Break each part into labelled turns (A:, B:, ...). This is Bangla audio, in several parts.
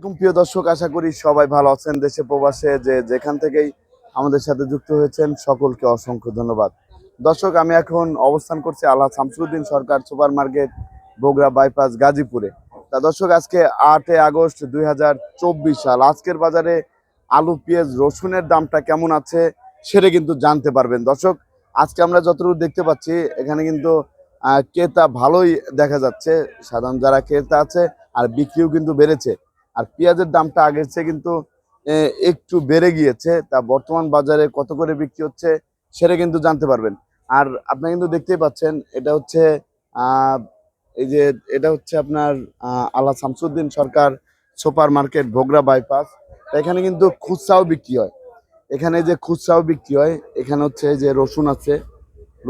A: প্রিয় দর্শক, আশা করি সবাই ভালো আছেন দেশে প্রবাসে, যে যেখান থেকেই আমাদের সাথে যুক্ত হয়েছেন, সকলকে অসংখ্য ধন্যবাদ। দর্শক, আমি এখন অবস্থান করছি Allah Shamsuddin Sarkar super market Bogura bypass, গাজীপুরে। তা দর্শক, আজকে আটই আগস্ট দুই হাজার চব্বিশ সাল, আজকের বাজারে আলু, পেঁয়াজ, রসুনের দামটা কেমন আছে সেটা কিন্তু জানতে পারবেন। দর্শক, আজকে আমরা যতটুকু দেখতে পাচ্ছি, এখানে কিন্তু ক্রেতা ভালোই দেখা যাচ্ছে। সাধারণ যারা ক্রেতা আছে আর বিক্রিও কিন্তু বেড়েছে। আর পেঁয়াজের দামটা আগের চেয়ে কিন্তু একটু বেড়ে গিয়েছে। তা বর্তমান বাজারে কত করে বিক্রি হচ্ছে সেটা কিন্তু জানতে পারবেন। আর আপনি কিন্তু দেখতেই পাচ্ছেন, এটা হচ্ছে এই যে, এটা হচ্ছে আপনার Allah Shamsuddin Sarkar super market Bogura bypass. এখানে কিন্তু খুচরাও বিক্রি হয়। এখানে যে খুচরাও বিক্রি হয়, এখানে হচ্ছে যে রসুন আছে।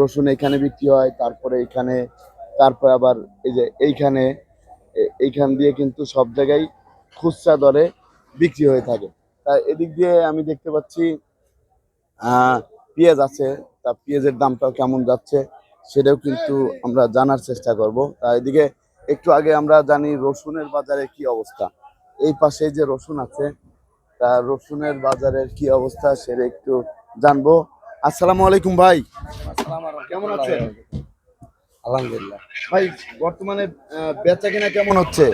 A: রসুন এখানে বিক্রি হয়, তারপরে এখানে, তারপরে আবার এই যে এইখানে এইখান দিয়ে কিন্তু সব জায়গায় খুচরা দরে বিক্রি হয়ে থাকে। তা এদিক দিয়ে আমি দেখতে পাচ্ছি আহ, পেঁয়াজ আছে। তা পেঁয়াজের দামটাও কেমন যাচ্ছে সেটাও কিন্তু আমরা জানার চেষ্টা করব। তা এদিকে একটু আগে আমরা জানি রসুনের বাজারে কি অবস্থা। এই পাশে যে রসুন আছে তা রসুনের বাজারের কি অবস্থা সেটা একটু জানব। আসসালামু আলাইকুম ভাই। কেমন আছেন?
B: আলহামদুলিল্লাহ।
A: ভাই বর্তমানে বেচা কিনা কেমন হচ্ছে?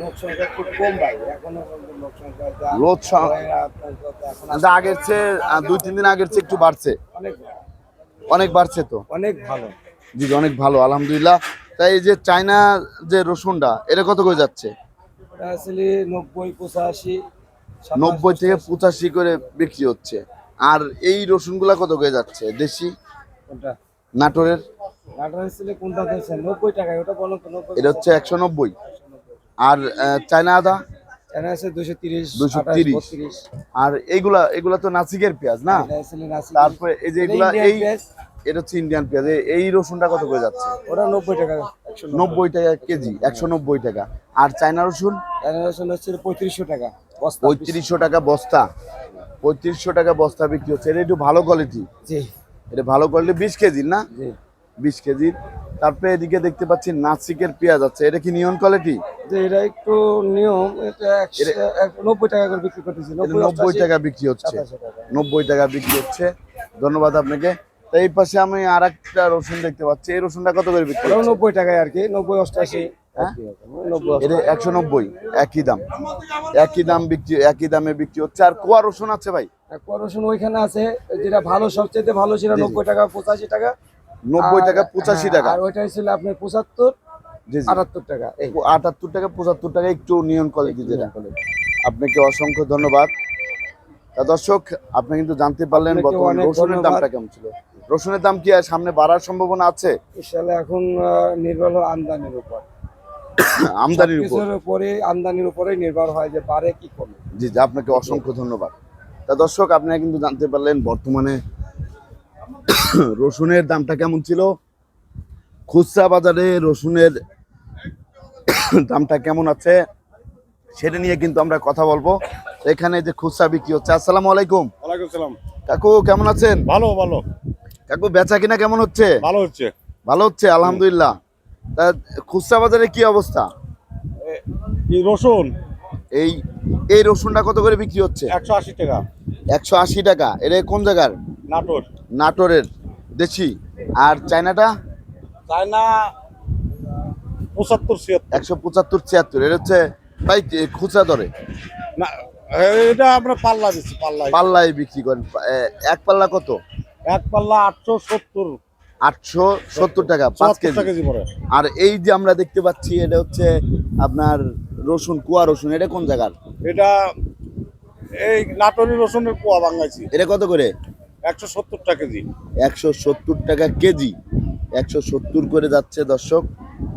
B: লোক সংখ্যা খুব কম ভাই। এখনও লোক সংখ্যা যা
A: লোড সং-
B: আপনার কথা এখন
A: আচ্ছা, আগের চেয়ে দুই তিন দিন আগের চেয়ে একটু বাড়ছে।
B: অনেক
A: অনেক বাড়ছে তো?
B: অনেক ভালো।
A: জি জি, অনেক ভালো আলহামদুলিল্লাহ। তাই এই যে চায়না যে রসুনটা এটা কত করে যাচ্ছে?
B: আসলে নব্বই পঁচাশি
A: নব্বই থেকে পঁচাশি। করে বিক্রি হচ্ছে। আর এই রসুনগুলা কত করে যাচ্ছে দেশি?
B: কোনটা
A: নাটোরের? এটা হচ্ছে একশো নব্বই। আর চায়না আদা?
B: এটা আছে দুশো তিরিশ
A: 230 আর এইগুলা এগুলা তো নাসিকের পেঁয়াজ না? তারপরে এই যে এগুলা এই এটা হচ্ছে ইন্ডিয়ান পেঁয়াজ। এই- রসুনটা কত করে যাচ্ছে?
B: ওটা নব্বই টাকা। একশো
A: নব্বই টাকা কেজি একশো নব্বই টাকা। আর চায়না রসুন?
B: জেনারেশন হচ্ছে পঁয়ত্রিশশো টাকা বস্তা।
A: পঁয়ত্রিশশো টাকা বস্তা। পঁয়ত্রিশশো টাকা বস্তা বিক্রি হচ্ছে। এটা একটু ভালো কোয়ালিটি
B: জি।
A: এটা ভালো কোয়ালিটি বিশ কেজির না? বিশ কেজির তারপরে এদিকে দেখতে পাচ্ছি নাসিকের পেঁয়াজ আছে। এটা কি নিয়ন কোয়ালিটি
B: যে এটা একটু নিয়ম এটা নব্বই টাকা করে বিক্রি করতেছি
A: নব্বই টাকা বিক্রি হচ্ছে। নব্বই টাকা বিক্রি হচ্ছে। ধন্যবাদ আপনাকে। এই পাশে আমি আর একটা রসুন দেখতে পাচ্ছি। এই রসুনটা কত করে বিক্রি
B: নব্বই টাকায় আর কি নব্বই অষ্টাশি
A: একশো নব্বই একই দাম। একই দাম বিক্রি একই দামে বিক্রি হচ্ছে। আর কোয়া রসুন আছে ভাই?
B: রসুন ওইখানে আছে যেটা ভালো সবচেয়ে ভালো সেটা। নব্বই টাকা পঁচাশি টাকা।
A: নব্বই টাকা পঁচাশি
B: হ্যাঁ,
A: টাকা।
B: আর ওইটা ছিল আপনার পঁচাত্তর আটাত্তর টাকা
A: আটাত্তর টাকা পঁচাত্তর টাকা একটু নিয়ন কোয়ালিটি যেটা। আপনাকে অসংখ্য ধন্যবাদ। তা দর্শক আপনি কিন্তু জানতে পারলেন বর্তমান রসুনের দামটা কেমন ছিল। রসুনের দাম কি আর সামনে বাড়ার সম্ভাবনা আছে?
B: এখন নির্ভর আমদানির উপর।
A: আমদানির উপর।
B: আমদানির উপরে নির্ভর হয় যে বাড়ে কি কমে।
A: জি জি আপনাকে অসংখ্য ধন্যবাদ। তা দর্শক আপনারা কিন্তু জানতে পারলেন বর্তমানে রসুনের দামটা কেমন ছিল? খুচরা বাজারে রসুনের দামটা কেমন আছে? সেটা নিয়ে কিন্তু আমরা কথা বলব। এখানে যে খুচরা বিক্রি হচ্ছে আসসালামু আলাইকুম।
C: ওয়ালাইকুম সালাম।
A: কাকু কেমন আছেন?
C: ভালো ভালো।
A: কাকু বেচা কিনা কেমন হচ্ছে?
C: ভালো হচ্ছে।
A: ভালো হচ্ছে আলহামদুলিল্লাহ। তা খুচরা বাজারে কি অবস্থা?
C: কি রসুন।
A: এই এই রসুনটা কত করে বিক্রি হচ্ছে?
C: একশো আশি টাকা।
A: একশো আশি টাকা। এটা কোন জায়গার?
C: নাটোর।
A: নাটোরের। দেশি। আর চায়নাটা?
C: চায়না পঁচাত্তর ছিয়াত্তর।
A: একশো পঁচাত্তর ছিয়াত্তর। এটা হচ্ছে তাই খুচরা দরে?
C: না এটা আমরা পাল্লা দিচ্ছি পাল্লা
A: পাল্লায় বিক্রি করেন। এক পাল্লা কত?
C: এক পাল্লা আটশো সত্তর।
A: আটশো সত্তর টাকা পাঁচ কেজি। আর এই যে আমরা দেখতে পাচ্ছি এটা হচ্ছে আপনার রসুন কুয়া রসুন এটা কোন জায়গার?
C: এটা এই নাটোরের রসুনের কুয়া বাঙাইছি
A: এটা কত করে?
C: একশো সত্তর টাকা কেজি।
A: একশো সত্তর টাকা কেজি। একশো সত্তর করে যাচ্ছে দর্শক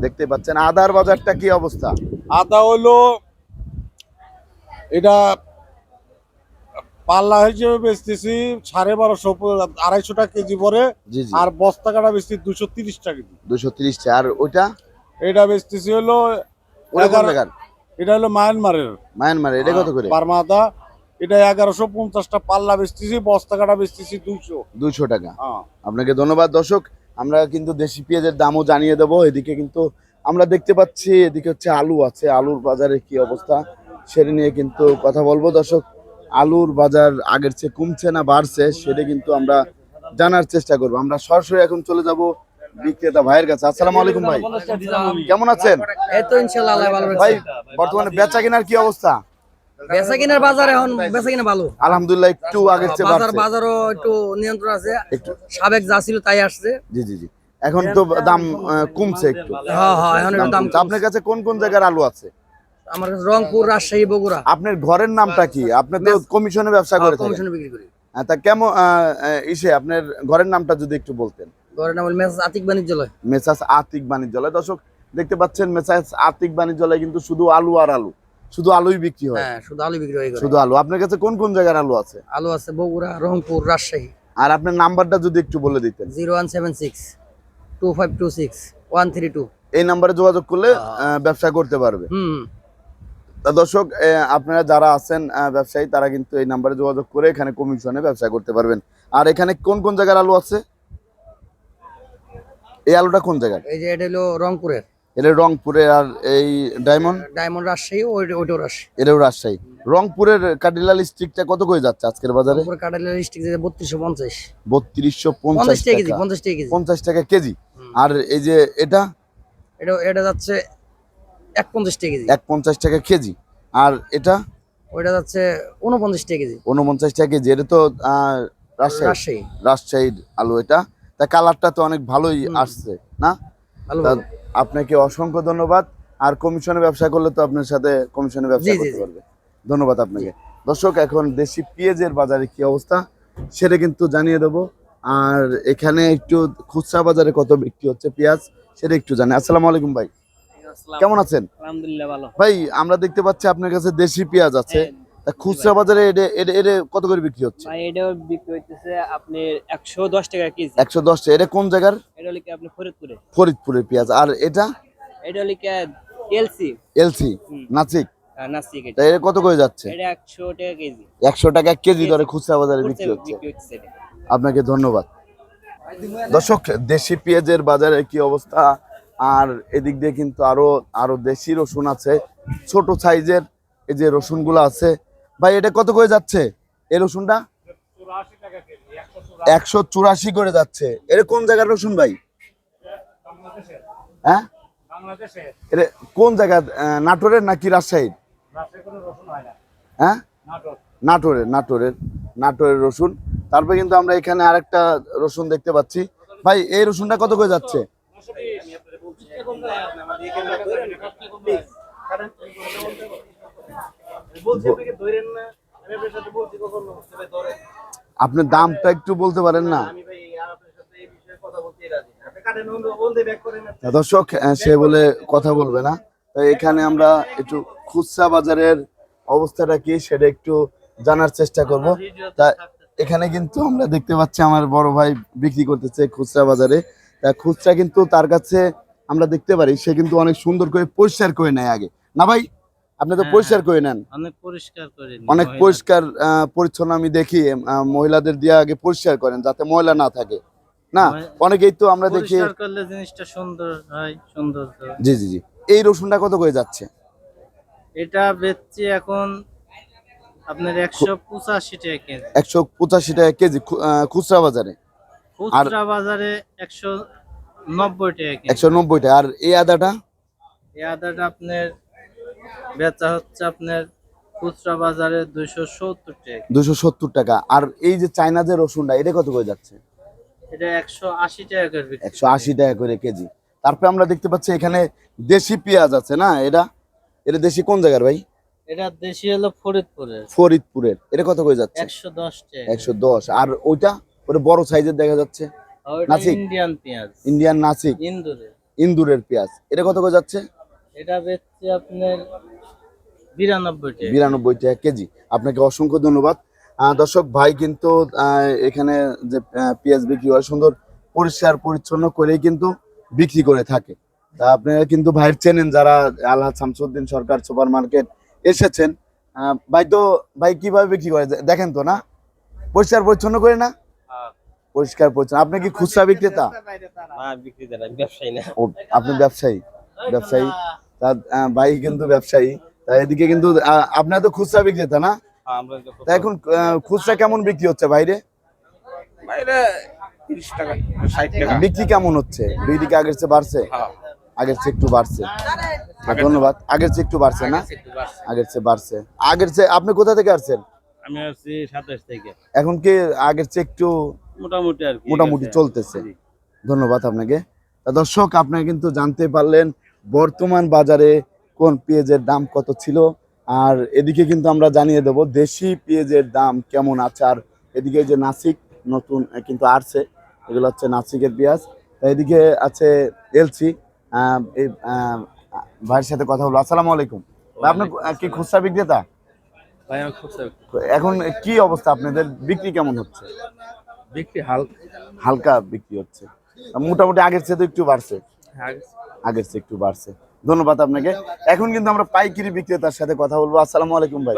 A: দেখতে পাচ্ছেন। আদার বাজারটা কি অবস্থা?
C: আদা হলো এটা পাল্লা হিসেবে বেচতেছি সাড়ে বারোশো আড়াইশো টাকা কেজি পরে আর বস্তা কাটা বেচছি দুশো তিরিশ টাকা কেজি।
A: দুশো তিরিশ আর ওইটা?
C: এটা বেচতেছি হলো এটা হলো মায়ানমারের।
A: মায়ানমার এটা কত করে?
C: পারমা এটা এগারোশো পঞ্চাশটা পাল্লা বেচতেছি বস্তা কাটা বেচতেছি দুশো।
A: দুইশো টাকা।
C: হ্যাঁ।
A: আপনাকে ধন্যবাদ দর্শক। আমরা কিন্তু দেশি পেঁয়াজের দামও জানিয়ে দেবো। এদিকে কিন্তু আমরা দেখতে পাচ্ছি এদিকে হচ্ছে আলু আছে আলুর বাজারে কি অবস্থা সেটা নিয়ে কিন্তু কথা বলব। দর্শক আলুর বাজার আগের চেয়ে কমছে না বাড়ছে সেটা কিন্তু আমরা জানার চেষ্টা করব। আমরা সরাসরি এখন চলে যাব বিক্রেতা ভাইয়ের কাছে। আসসালামু আলাইকুম ভাই। কেমন আছেন?
D: এই তো ইনশাল্লাহ আল্লাহ ভালো
A: ভাই বর্তমানে বেচা কেনার কি অবস্থা?
D: বেচা কিনার বাজার এখন বেচা কিনা ভালো।
A: আলহামদুলিল্লাহ একটু আগের চেয়ে
D: বাজার বাজারও একটু নিয়ন্ত্রণ আছে।
A: একটু।
D: সাবেক যা ছিল তাই আসছে।
A: জি জি জি। এখন তো দাম কমছে একটু।
D: হ্যাঁ হ্যাঁ এখন দাম
A: আপনার কাছে কোন কোন জায়গার আলু আছে?
D: আমার কাছে রংপুর রাজশাহী বগুড়া।
A: আপনার ঘরের নামটা কি? আপনি তো কমিশনে ব্যবসা করে
D: কমিশনে বিক্রি করি।
A: হ্যাঁ, তা কেমন ইসে আপনার ঘরের নামটা যদি একটু বলতেন।
D: ঘরের নাম হল মেসাজ আতিক বাণিজ্যালয়।
A: মেসাস আতিক বাণিজ্যালয়। দর্শক দেখতে পাচ্ছেন মেসাস আতিক বাণিজ্যালয় কিন্তু শুধু আলু আর আলু। শুধু আলুই বিক্রি হয়।
D: হ্যাঁ শুধু আলু বিক্রি হয়
A: শুধু আলু। আপনার কাছে কোন কোন জায়গার আলু আছে?
D: আলু আছে বগুড়া রংপুর রাজশাহী।
A: আর আপনার নাম্বারটা যদি একটু বলে দিতেন।
D: Zero one seven six two five two six one three two.
A: এই নাম্বারে যোগাযোগ করলে ব্যবসা করতে পারবে।
D: হুম।
A: তা দর্শক আপনারা যারা আছেন ব্যবসায়ী তারা কিন্তু এই নাম্বারে যোগাযোগ করে এখানে কমিশনে ব্যবসা করতে পারবেন। আর এখানে কোন কোন জায়গার আলু আছে? এই আলুটা কোন জায়গার?
D: এই যে এটা হলো রংপুরের।
A: এটা রংপুরে আর এই ডায়মন্ড?
D: ডায়মন্ড রাজশাহী ওই- ওইটাও রাজশাহী।
A: এটাও রাজশাহী। রংপুরের কাটিলাল স্টিকটা কত করে যাচ্ছে আজকের বাজারে?
D: ডিস্ট্রিক্ট যে বত্রিশশো পঞ্চাশ।
A: বত্রিশশো
D: পঞ্চাশ টাকা কেজি
A: টাকা।
D: পঞ্চাশ টাকা কেজি।
A: পঞ্চাশ টাকা কেজি। আর এই যে এটা?
D: এটা এটা যাচ্ছে এক পঞ্চাশ টাকা কেজি।
A: এক পঞ্চাশ টাকা কেজি। আর এটা?
D: ওইটা যাচ্ছে উনপঞ্চাশ টাকা কেজি।
A: উনপঞ্চাশ টাকা কেজি। এটা তো রাজশাহী।
D: রাজশাহী।
A: রাজশাহীর আলু এটা। তা কালারটা তো অনেক ভালোই আসছে না। আপনাকে অসংখ্য ধন্যবাদ। আর কমিশনে ব্যবসা করলে তো আপনার সাথে কমিশনে ব্যবসা করতে পারবে। ধন্যবাদ আপনাকে। দর্শক এখন দেশি পেঁয়াজের বাজারে কি অবস্থা? সেটা কিন্তু জানিয়ে দেবো। আর এখানে একটু খুচরা বাজারে কত বিক্রি হচ্ছে পেঁয়াজ সেটা একটু জানি। আসসালামু আলাইকুম ভাই। কেমন আছেন?
D: আলহামদুলিল্লাহ ভালো।
A: ভাই আমরা দেখতে পাচ্ছি আপনার কাছে দেশি পেঁয়াজ আছে। খুচরা বাজারে এটা এটা- এটা কত করে বিক্রি হচ্ছে?
E: বিক্রি হইতেছে দশ টাকা কেজি।
A: এটা কোন জায়গার?
E: এটা আপনি ফরিদপুরে।
A: ফরিদপুরের পেঁয়াজ। আর এটা?
E: এটা এলসি।
A: এলসি? নাসিক? এটা। কত করে যাচ্ছে?
E: এটা একশো টাকা কেজি।
A: একশো টাকা কেজি দরে খুচরা বাজারে বিক্রি হচ্ছে
E: এটা।
A: আপনাকে ধন্যবাদ। দর্শক দেশি পেঁয়াজের বাজারে কি অবস্থা? আর এদিক দিয়ে কিন্তু আরও আরও দেশি রসুন আছে। ছোট সাইজের এই যে রসুনগুলো আছে। ভাই, এটা কত করে যাচ্ছে? এই রসুনটা? একশো চুরাশি করে যাচ্ছে। এটা কোন জায়গার রসুন ভাই? হ্যাঁ? এটা কোন জায়গা? নাটোরের নাকি রাজশাহীর? হ্যাঁ? নাটোরের নাটোরের নাটোরের রসুন। তারপরে কিন্তু আমরা এখানে আরেকটা রসুন দেখতে পাচ্ছি। ভাই, এই রসুনটা কত করে যাচ্ছে? আপনি দামটা একটু বলতে পারেন না? দর্শক সে বলে কথা বলবে না। এখানে আমরা একটু খুচরা বাজারের অবস্থাটা কি সেটা একটু জানার চেষ্টা করব। তা এখানে কিন্তু আমরা দেখতে পাচ্ছি আমার বড় ভাই বিক্রি করতেছে খুচরা বাজারে। তা খুচরা কিন্তু তার কাছে আমরা দেখতে পারি সে কিন্তু অনেক সুন্দর করে পরিষ্কার করে নেয় আগে। না ভাই? আপনি তো
F: হ্যাঁ,
A: পরিষ্কার করে নেন।
F: অনেক পরিষ্কার করে
A: অনেক পরিষ্কার আহ, পরিচ্ছন্ন আমি দেখি মহিলাদের দিয়ে আগে পরিষ্কার করেন যাতে ময়লা না থাকে। না অনেকেই তো আমরা দেখি
F: পরিষ্কার করলে জিনিসটা সুন্দর হয় সুন্দর
A: জি জি জি। এই রসুনটা কত করে যাচ্ছে?
F: এটা বেচছি এখন আপনার একশো পঁচাশি টাকা কেজি।
A: একশো পঁচাশি টাকা কেজি খুচরা বাজারে।
F: খুচরা বাজারে একশো নব্বই টাকা কেজি।
A: একশো নব্বই টাকা। আর এই আদাটা?
F: এই আদাটা আপনার বেচা হচ্ছে আপনার খুচরা বাজারে দুইশো সত্তর টাকা কেজি।
A: দুশো সত্তর টাকা। আর এই যে চায়না যে রসুনটা এটা কত করে যাচ্ছে?
F: এটা একশো আশি টাকা করে বিক্রি
A: একশো আশি টাকা করে কেজি। তারপরে আমরা দেখতে পাচ্ছি এখানে দেশি পেঁয়াজ আছে না? এটা? এটা দেশি কোন জায়গার ভাই?
F: এটা দেশি হলো ফরিদপুরের।
A: ফরিদপুরের। এটা কত করে যাচ্ছে?
F: একশো দশ টাকা।
A: একশো দশ। আর ওইটা? ওটা বড় সাইজের দেখা যাচ্ছে। নাসিক?
F: ইন্ডিয়ান পেঁয়াজ।
A: ইন্ডিয়ান নাসিক?
F: ইন্দুরে
A: ইন্দুরের পেঁয়াজ। এটা কত করে যাচ্ছে?
F: এটা বেচছে আপনার বিরানব্বই টাকা
A: বিরানব্বই টাকা কেজি। আপনাকে অসংখ্য ধন্যবাদ। দর্শক ভাই কিন্তু এখানে যে পেঁয়াজ বিক্রি হয় সুন্দর পরিষ্কার পরিচ্ছন্ন করেই কিন্তু বিক্রি করে থাকে। তা আপনারা কিন্তু ভাইয়ের চেনেন যারা আল্লাহ শামসুদ্দিন সরকার সুপার মার্কেট এসেছেন। ভাই তো ভাই কীভাবে বিক্রি করে? দেখেন তো না? পরিষ্কার পরিচ্ছন্ন করে না? পরিষ্কার পরিচ্ছন্ন। আপনি কি খুচরা বিক্রেতা? ও আপনি ব্যবসায়ী? ব্যবসায়ী? তা আহ, ভাই কিন্তু ব্যবসায়ী। তা এদিকে কিন্তু আপনার তো খুচরা বিক্রেতা না?
C: হ্যাঁ,
A: তা এখন খুচরা কেমন বিক্রি হচ্ছে বাইরে?
C: বাইরে
A: বিক্রি কেমন হচ্ছে? বিক্রি কি আগের চেয়ে বাড়ছে?
C: হ্যাঁ।
A: আগের চেয়ে একটু বাড়ছে। ধন্যবাদ। আগের চেয়ে একটু বাড়ছে না? আগের চেয়ে বাড়ছে। আগের চেয়ে আপনি কোথা থেকে আসছেন?
C: আমি আসছি সাতাশ থেকে।
A: এখন কি আগের চেয়ে একটু
C: মোটামুটি আর
A: মোটামুটি চলতেছে। ধন্যবাদ আপনাকে। দর্শক আপনারা কিন্তু জানতে পারলেন বর্তমান বাজারে কোন পেঁয়াজের দাম কত ছিল। আর এদিকে কিন্তু আমরা জানিয়ে দেব দেশি পেঁয়াজের দাম কেমন আছে। আর এদিকে যে নাসিক নতুন কিন্তু আসছে এগুলো হচ্ছে নাসিকের পেঁয়াজ। তা এদিকে আছে এলসি। এই ভাইয়ের সাথে কথা বলব। আসসালামু আলাইকুম। আপনার কি খুচরা বিক্রেতা। এখন কি অবস্থা আপনাদের? বিক্রি কেমন হচ্ছে?
C: বিক্রি হাল
A: হালকা বিক্রি হচ্ছে। মোটামুটি আগের চেয়ে তো একটু বাড়ছে। আগের চেয়ে। একটু বাড়ছে। ধন্যবাদ আপনাকে। এখন কিন্তু আমরা পাইকারি বিক্রেতার সাথে কথা বলব। আসসালামু আলাইকুম ভাই।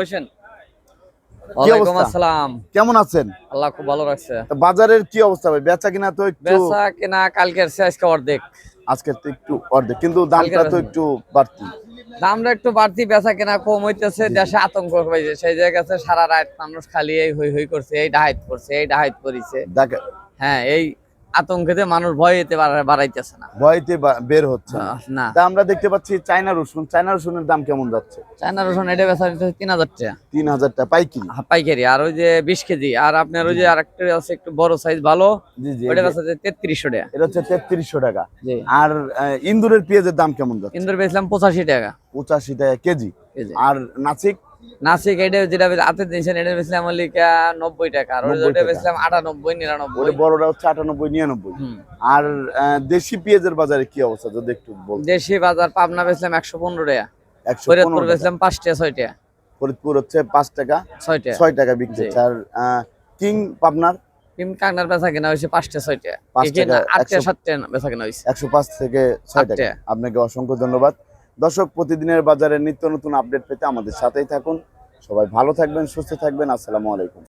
A: কেমন আছেন?
D: আল্লাহ খুব ভালো রাখছে।
A: বাজারের কি অবস্থা ভাই? বেচা কিনা তো একটু
D: বেচা কেনা কালকের শেষ আজকে অর্ধেক।
A: আজকের তো একটু অর্ধেক কিন্তু দামটা তো একটু বাড়তি।
D: দামটা একটু বাড়তি বেচা কেনা কম হইতেছে দেশে আতঙ্ক হয়েছে সেই জায়গাতে সারা রাত মানুষ খালি এই হই হই করছে এই ডাহাইত করছে এই ডাহাইত করিছে হ্যাঁ এই আতঙ্কেতে মানুষ ভয় এতে বাড়াইতেছে না।
A: ভয়তে বের হচ্ছে না। তা আমরা দেখতে পাচ্ছি চায়না রসুন। চায়না রসুনের দাম কেমন যাচ্ছে?
D: চায়না রসুন এটা বেচা দিতেছে তিন হাজার টাকা।
A: তিন হাজার টাকা পাইকারি?
D: পাইকারি। আর ওই যে বিশ কেজি। আর আপনার ওই যে আরেকটা আছে একটু বড় সাইজ ভালো
A: যে-
D: বেচা তেত্রিশশো টাকা।
A: এটা হচ্ছে তেত্রিশশো টাকা। আর ইন্দুরের পেঁয়াজের দাম কেমন যাচ্ছে?
D: ইন্দুর বেচলাম পঁচাশি টাকা।
A: পঁচাশি টাকা কেজি।
D: কেজি।
A: আর নাসিক?
D: নাসিক এটা যেটা দিয়েছেন এটা বেচলাম লিখা নব্বই টাকা আর ওটা
A: টাকা।
D: বেচলাম আটানব্বই নিরানব্বই।
A: বড়টা হচ্ছে আটানব্বই নিরানব্বই। আর দেশি পেঁয়াজের বাজারে কি অবস্থা যদি একটু বল
D: দেশি বাজার পাবনা বেচলাম একশো পনেরো টাকা
A: একশো
D: ফরিদপুর
A: টাকা। ফরিদপুর হচ্ছে পাঁচ টাকা
D: ছয় টাকা।
A: ছয় টাকা বিক্রি আর কিং পাবনার?
D: কিম কাকনার বেচা কেনা হয়েছে পাঁচটা ছয় টাকা।
A: পাঁচ টাকা,
D: আট টাকা সাত টাকা বেচা কেনা হয়েছে।
A: একশো পাঁচ থেকে ছয়
D: টাকা।
A: আপনাকে অসংখ্য ধন্যবাদ। দর্শক, প্রতিদিনের বাজারে নিত্য নতুন আপডেট পেতে আমাদের সাথেই থাকুন। সবাই ভালো থাকবেন, সুস্থ থাকবেন। আসসালামু আলাইকুম।